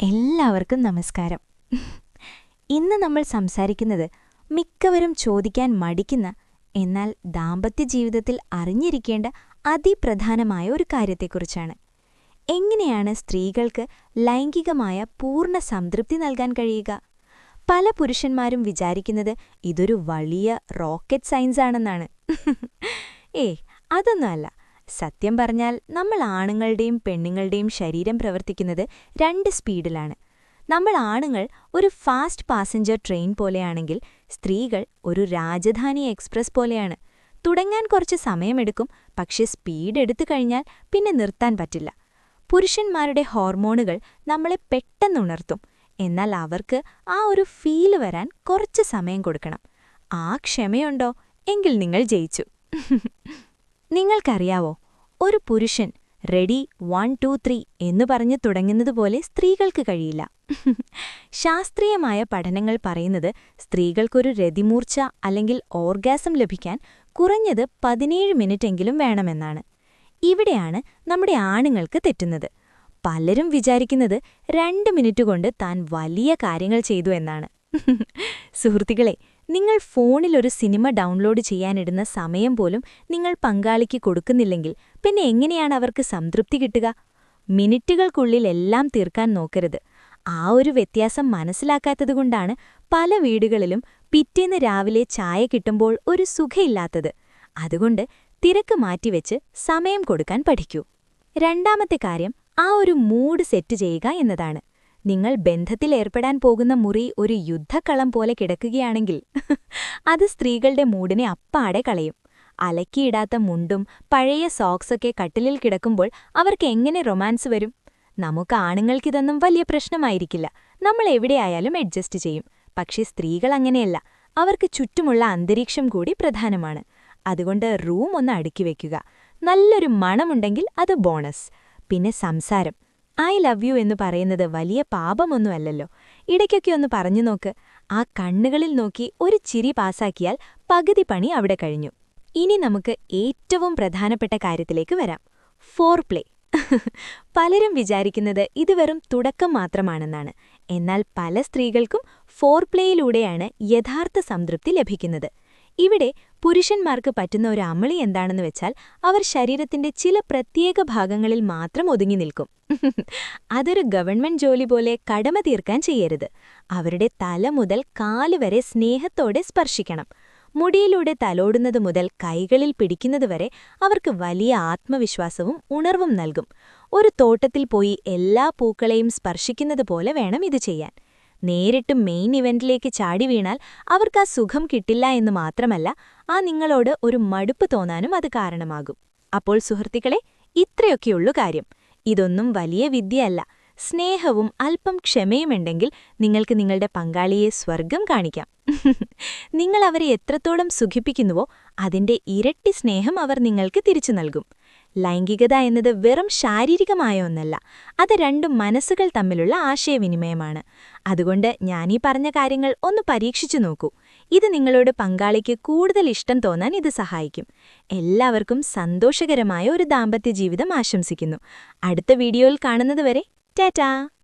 എല്ലാവർക്കും നമസ്കാരം. ഇന്ന് നമ്മൾ സംസാരിക്കുന്നത് മിക്കവരും ചോദിക്കാൻ മടിക്കുന്ന എന്നാൽ ദാമ്പത്യ ജീവിതത്തിൽ അറിഞ്ഞിരിക്കേണ്ട അതിപ്രധാനമായ ഒരു കാര്യത്തെക്കുറിച്ചാണ്. എങ്ങനെയാണ് സ്ത്രീകൾക്ക് ലൈംഗികമായ പൂർണ സംതൃപ്തി നൽകാൻ കഴിയുക? പല പുരുഷന്മാരും വിചാരിക്കുന്നത് ഇതൊരു വലിയ റോക്കറ്റ് സയൻസ് ആണെന്നാണ് ഏ അതൊന്നുമല്ല സത്യം പറഞ്ഞാൽ നമ്മൾ ആണുങ്ങളുടെയും പെണ്ണുങ്ങളുടെയും ശരീരം പ്രവർത്തിക്കുന്നത് രണ്ട് സ്പീഡിലാണ്. നമ്മൾ ആണുങ്ങൾ ഒരു ഫാസ്റ്റ് പാസഞ്ചർ ട്രെയിൻ പോലെയാണെങ്കിൽ സ്ത്രീകൾ ഒരു രാജധാനി എക്സ്പ്രസ് പോലെയാണ്. തുടങ്ങാൻ കുറച്ച് സമയമെടുക്കും പക്ഷേ സ്പീഡ് എടുത്തു കഴിഞ്ഞാൽ പിന്നെ നിർത്താൻ പറ്റില്ല. പുരുഷന്മാരുടെ ഹോർമോണുകൾ നമ്മളെ പെട്ടെന്ന് ഉണർത്തും എന്നാൽ അവർക്ക് ആ ഒരു ഫീൽ വരാൻ കുറച്ച് സമയം കൊടുക്കണം. ആ ക്ഷമയുണ്ടോ? എങ്കിൽ നിങ്ങൾ ജയിച്ചു. നിങ്ങൾക്കറിയാവോ ഒരു പുരുഷൻ റെഡി വൺ ടു ത്രീ എന്നു പറഞ്ഞു തുടങ്ങുന്നതുപോലെ സ്ത്രീകൾക്ക് കഴിയില്ല. ശാസ്ത്രീയമായ പഠനങ്ങൾ പറയുന്നത് സ്ത്രീകൾക്കൊരു രതിമൂർച്ച അല്ലെങ്കിൽ ഓർഗാസം ലഭിക്കാൻ കുറഞ്ഞത് പതിനേഴ് മിനിറ്റെങ്കിലും വേണമെന്നാണ്. ഇവിടെയാണ് നമ്മുടെ ആണുങ്ങൾക്ക് തെറ്റുന്നത്. പലരും വിചാരിക്കുന്നത് രണ്ട് മിനിറ്റ് കൊണ്ട് താൻ വലിയ കാര്യങ്ങൾ ചെയ്തു എന്നാണ്. സുഹൃത്തുക്കളെ നിങ്ങൾ ഫോണിൽ ഒരു സിനിമ ഡൗൺലോഡ് ചെയ്യാനിടുന്ന സമയം പോലും നിങ്ങൾ പങ്കാളിക്ക് കൊടുക്കുന്നില്ലെങ്കിൽ പിന്നെ എങ്ങനെയാണ് അവർക്ക് സംതൃപ്തി കിട്ടുക? മിനിറ്റുകൾക്കുള്ളിൽ എല്ലാം തീർക്കാൻ നോക്കരുത്. ആ ഒരു വ്യത്യാസം മനസ്സിലാക്കാത്തതുകൊണ്ടാണ് പല വീടുകളിലും പിറ്റേന്ന് രാവിലെ ചായ കിട്ടുമ്പോൾ ഒരു സുഖയില്ലാത്തത്. അതുകൊണ്ട് തിരക്ക് മാറ്റിവെച്ച് സമയം കൊടുക്കാൻ പഠിക്കൂ. രണ്ടാമത്തെ കാര്യം ആ ഒരു മൂഡ് സെറ്റ് ചെയ്യുക എന്നതാണ്. നിങ്ങൾ ബന്ധത്തിലേർപ്പെടാൻ പോകുന്ന മുറി ഒരു യുദ്ധക്കളം പോലെ കിടക്കുകയാണെങ്കിൽ അത് സ്ത്രീകളുടെ മൂടിനെ അപ്പാടെ കളയും. അലക്കിയിടാത്ത മുണ്ടും പഴയ സോക്സൊക്കെ കട്ടിലിൽ കിടക്കുമ്പോൾ അവർക്ക് എങ്ങനെ റൊമാൻസ് വരും? നമുക്ക് ആണുങ്ങൾക്കിതൊന്നും വലിയ പ്രശ്നമായിരിക്കില്ല. നമ്മൾ എവിടെയായാലും അഡ്ജസ്റ്റ് ചെയ്യും. പക്ഷേ സ്ത്രീകൾ അങ്ങനെയല്ല. അവർക്ക് ചുറ്റുമുള്ള അന്തരീക്ഷം കൂടി പ്രധാനമാണ്. അതുകൊണ്ട് റൂം ഒന്ന് അടുക്കി വയ്ക്കുക നല്ലൊരു മണമുണ്ടെങ്കിൽ അത് ബോണസ് പിന്നെ സംസാരം. ഐ ലവ് യു എന്ന് പറയുന്നത് വലിയ പാപമൊന്നുമല്ലല്ലോ. ഇടയ്ക്കൊക്കെ ഒന്ന് പറഞ്ഞു നോക്ക്. ആ കണ്ണുകളിൽ നോക്കി ഒരു ചിരി പാസാക്കിയാൽ പകുതി പണി അവിടെ കഴിഞ്ഞു. ഇനി നമുക്ക് ഏറ്റവും പ്രധാനപ്പെട്ട കാര്യത്തിലേക്ക് വരാം. Foreplay. പലരും വിചാരിക്കുന്നത് ഇത് വെറും തുടക്കം മാത്രമാണെന്നാണ്. എന്നാൽ പല സ്ത്രീകൾക്കും ഫോർ പ്ലേയിലൂടെയാണ് യഥാർത്ഥ സംതൃപ്തി ലഭിക്കുന്നത്. ഇവിടെ പുരുഷന്മാർക്ക് പറ്റുന്ന ഒരു അമളി എന്താണെന്ന് വെച്ചാൽ അവർ ശരീരത്തിന്റെ ചില പ്രത്യേക ഭാഗങ്ങളിൽ മാത്രം ഒതുങ്ങി നിൽക്കും. അതൊരു ഗവൺമെന്റ് ജോലി പോലെ കടമ തീർക്കാൻ ചെയ്യരുത്. അവരുടെ തല മുതൽ കാൽ വരെ സ്നേഹത്തോടെ സ്പർശിക്കണം. മുടിയിലൂടെ തലോടുന്നത് മുതൽ കൈകളിൽ പിടിക്കുന്നതുവരെ അവർക്ക് വലിയ ആത്മവിശ്വാസവും ഉണർവും നൽകും. ഒരു തോട്ടത്തിൽ പോയി എല്ലാ പൂക്കളെയും സ്പർശിക്കുന്നത് പോലെ വേണം ഇത് ചെയ്യാൻ. നേരിട്ട് മെയിൻ ഇവന്റിലേക്ക് ചാടി വീണാൽ അവർക്ക് ആ സുഖം കിട്ടില്ല എന്ന് മാത്രമല്ല ആ നിങ്ങളോട് ഒരു മടുപ്പ് തോന്നാനും അത് കാരണമാകും. അപ്പോൾ സുഹൃത്തുക്കളെ ഇത്രയൊക്കെയുള്ളു കാര്യം. ഇതൊന്നും വലിയ വിദ്യയല്ല. സ്നേഹവും അല്പം ക്ഷമയുമുണ്ടെങ്കിൽ നിങ്ങൾക്ക് നിങ്ങളുടെ പങ്കാളിയെ സ്വർഗം കാണിക്കാം. നിങ്ങൾ അവരെ എത്രത്തോളം സുഖിപ്പിക്കുന്നുവോ അതിന്റെ ഇരട്ടി സ്നേഹം അവർ നിങ്ങൾക്ക് തിരിച്ചു നൽകും. ലൈംഗികത എന്നത് വെറും ശാരീരികമായ ഒന്നല്ല അത് രണ്ടും മനസ്സുകൾ തമ്മിലുള്ള ആശയവിനിമയമാണ്. അതുകൊണ്ട് ഞാനീ പറഞ്ഞ കാര്യങ്ങൾ ഒന്ന് പരീക്ഷിച്ചു നോക്കൂ. ഇത് നിങ്ങളോട് പങ്കാളിക്ക് കൂടുതൽ ഇഷ്ടം തോന്നാൻ ഇത് സഹായിക്കും. എല്ലാവർക്കും സന്തോഷകരമായ ഒരു ദാമ്പത്യ ജീവിതം ആശംസിക്കുന്നു. അടുത്ത വീഡിയോയിൽ കാണുന്നതുവരെ ടാറ്റാ!